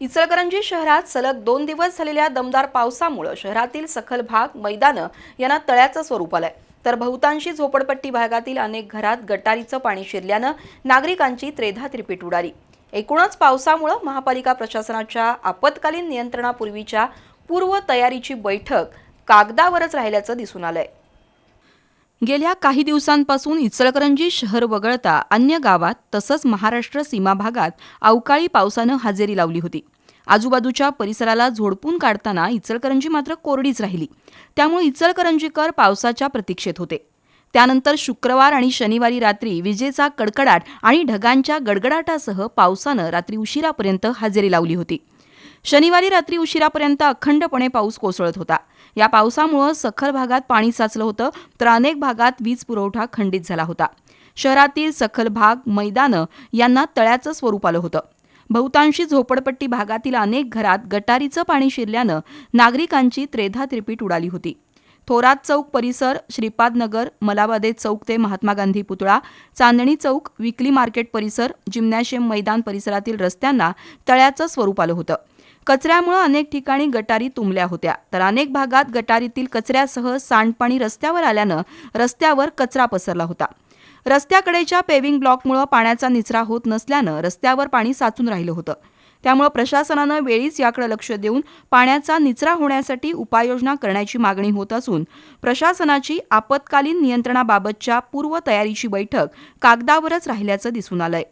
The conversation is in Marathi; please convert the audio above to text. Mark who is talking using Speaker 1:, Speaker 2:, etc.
Speaker 1: इचलकरंजी शहरात सलग दोन दिवस झालेल्या दमदार पावसामुळे शहरातील सखल भाग मैदानं यांना तळ्याचं स्वरूप आलंय. तर बहुतांशी झोपडपट्टी भागातील अनेक घरात गटारीचं पाणी शिरल्यानं नागरिकांची त्रेधा त्रिपीट उडाली. एकूणच पावसामुळे महापालिका प्रशासनाच्या आपत्कालीन नियंत्रणापूर्वीच्या पूर्व तयारीची बैठक कागदावरच राहिल्याचं दिसून आलंय. गेल्या काही दिवसांपासून इचलकरंजी शहर वगळता अन्य गावात तसंच महाराष्ट्र सीमा भागात अवकाळी पावसानं हजेरी लावली होती. आजूबाजूच्या परिसराला झोडपून काढताना इचलकरंजी मात्र कोरडीच राहिली. त्यामुळे इचलकरंजीकर पावसाच्या प्रतीक्षेत होते. त्यानंतर शुक्रवार आणि शनिवारी रात्री विजेचा कडकडाट आणि ढगांच्या गडगडाटासह पावसानं रात्री उशिरापर्यंत हजेरी लावली होती. शनिवारी रात्री उशिरापर्यंत अखंडपणे पाऊस कोसळत होता. या पावसामुळं सखल भागात पाणी साचलं होतं तर अनेक भागात वीज पुरवठा खंडित झाला होता. शहरातील सखल भाग मैदानं यांना तळ्याचं स्वरूप आलं होतं. बहुतांशी झोपडपट्टी भागातील अनेक घरात गटारीचं पाणी शिरल्यानं नागरिकांची त्रेधा त्रिपीट उडाली होती. थोरात चौक परिसर श्रीपादनगर मलाबादे चौक ते महात्मा गांधी पुतळा चांदणी चौक विकली मार्केट परिसर जिम्नॅशियम मैदान परिसरातील रस्त्यांना तळ्याचं स्वरूप आलं होतं. कचऱ्यामुळे अनेक ठिकाणी गटारी तुंबल्या होत्या. तर अनेक भागात गटारीतील कचऱ्यासह सांडपाणी रस्त्यावर आल्यानं रस्त्यावर कचरा पसरला होता. रस्त्याकडेच्या पेविंग ब्लॉकमुळे पाण्याचा निचरा होत नसल्यानं रस्त्यावर पाणी साचून राहिलं होतं. त्यामुळे प्रशासनानं वेळीच याकडे लक्ष देऊन पाण्याचा निचरा होण्यासाठी उपाययोजना करण्याची मागणी होत असून प्रशासनाची आपत्कालीन नियंत्रणाबाबतच्या पूर्वतयारीची बैठक कागदावरच राहिल्याचं दिसून आलंय.